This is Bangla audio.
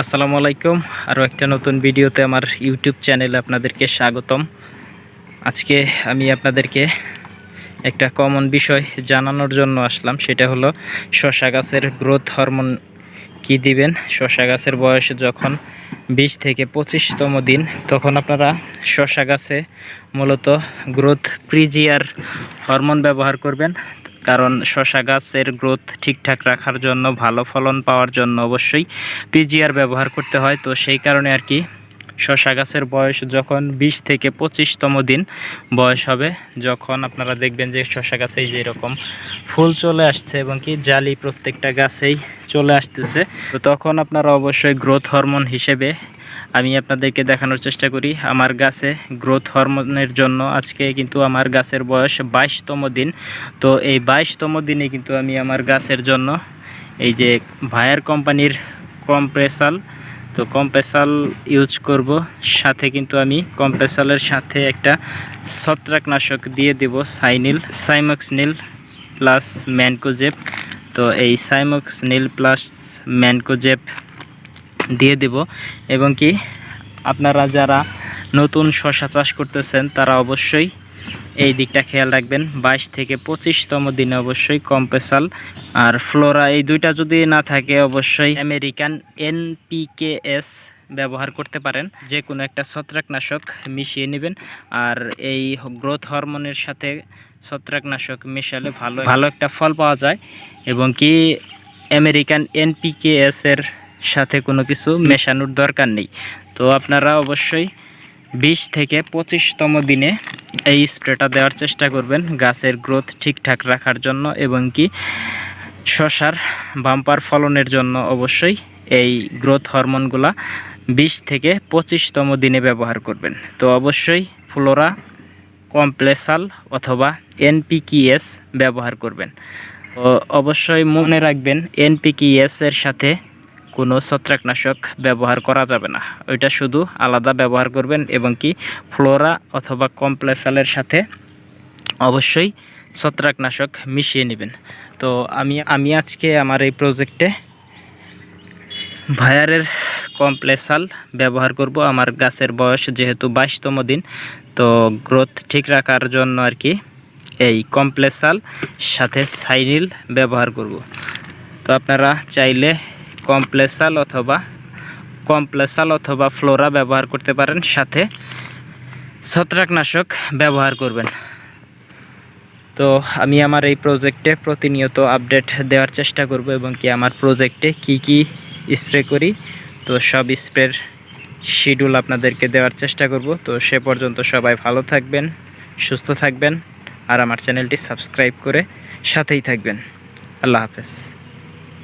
আসসালামু আলাইকুম। আরও একটা নতুন ভিডিওতে আমার ইউটিউব চ্যানেলে আপনাদেরকে স্বাগতম। আজকে আমি আপনাদেরকে একটা কমন বিষয় জানানোর জন্য আসলাম। সেটা হলো শশা গাছের গ্রোথ হরমোন কি দিবেন? শশা গাছের বয়স যখন বিশ থেকে পঁচিশতম দিন, তখন আপনারা শশা গাছে মূলত গ্রোথ প্রিজিয়ার হরমোন ব্যবহার করবেন। কারণ শশা গাছের গ্রোথ ঠিকঠাক রাখার জন্য, ভালো ফলন পাওয়ার জন্য অবশ্যই পিজিআর ব্যবহার করতে হয়। তো সেই কারণে আর কি শশা গাছের বয়স যখন বিশ থেকে পঁচিশতম দিন বয়স হবে, যখন আপনারা দেখবেন যে শশা গাছেই যেরকম ফুল চলে আসছে এবং কি জালি প্রত্যেকটা গাছেই চলে আসতেছে। তো তখন আপনারা অবশ্যই গ্রোথ হরমোন হিসেবে আমি আপনাদেরকে দেখানোর চেষ্টা করি। আমার গাছে গ্রোথ হরমোনের জন্য আজকে কিন্তু আমার গাছের বয়স বাইশতম দিন। তো এই বাইশতম দিনে কিন্তু আমি আমার গাছের জন্য এই যে ভায়ার কোম্পানির কম্প্রেসাল তো কম্প্রেসাল ইউজ করব। সাথে কিন্তু আমি কম্প্রেসালের সাথে একটা ছত্রাকনাশক দিয়ে দেব, সাইনিল, সাইমক্সনিল প্লাস ম্যানকোজেপ তো এই সাইমক্সনিল প্লাস ম্যানকোজেপ দিয়ে দেব। এবং কি, আপনারা যারা নতুন শশা চাষ করতেছেন, তারা অবশ্যই এই দিকটা খেয়াল রাখবেন। বাইশ থেকে পঁচিশতম দিনে অবশ্যই কম্পেসাল আর ফ্লোরা, এই দুইটা যদি না থাকে, অবশ্যই আমেরিকান এনপিকেএস ব্যবহার করতে পারেন। যে কোনো একটা ছত্রাকনাশক মিশিয়ে নেবেন আর এই গ্রোথ হরমোনের সাথে ছত্রাকনাশক মেশালে ভালো ভালো একটা ফল পাওয়া যায়। এবং কি, আমেরিকান এনপিকেএস এর সাথে কোনো কিছু মেশানোর দরকার নেই। তো আপনারা অবশ্যই বিশ থেকে পঁচিশতম দিনে এই স্প্রেটা দেওয়ার চেষ্টা করবেন গাছের গ্রোথ ঠিকঠাক রাখার জন্য এবং কি শশার বাম্পার ফলনের জন্য অবশ্যই এই গ্রোথ হরমোনগুলা বিশ থেকে পঁচিশতম দিনে ব্যবহার করবেন। তো অবশ্যই ফ্লোরা, কমপ্লেসাল অথবা এনপিকিএস ব্যবহার করবেন। অবশ্যই মনে রাখবেন এনপিকিএস এর সাথে কোনো ছত্রাকনাশক ব্যবহার করা যাবে না। ওইটা শুধু আলাদা ব্যবহার করবেন এবং কি ফ্লোরা অথবা কমপ্লেসালের সাথে অবশ্যই ছত্রাকনাশক মিশিয়ে নেবেন। তো আমি আমি আজকে আমার এই প্রজেক্টে ভায়ারের কমপ্লেসাল ব্যবহার করব। আমার গাছের বয়স যেহেতু বাইশতম দিন, তো গ্রোথ ঠিক রাখার জন্য আর কি এই কমপ্লেসাল সাথে সাইনিল ব্যবহার করব। তো আপনারা চাইলে কমপ্লেসাল অথবা কমপ্লেসাল অথবা ফ্লোরা ব্যবহার করতে পারেন, সাথে ছত্রাকনাশক ব্যবহার করবেন। তো আমি আমার এই প্রজেক্টে প্রতিনিয়ত আপডেট দেওয়ার চেষ্টা করব এবং কি আমার প্রজেক্টে কি কি স্প্রে করি, তো সব স্প্রের শিডিউল আপনাদেরকে দেওয়ার চেষ্টা করব। তো সে পর্যন্ত সবাই ভালো থাকবেন, সুস্থ থাকবেন, আর আমার চ্যানেলটি সাবস্ক্রাইব করে সাথেই থাকবেন। আল্লাহ হাফেজ।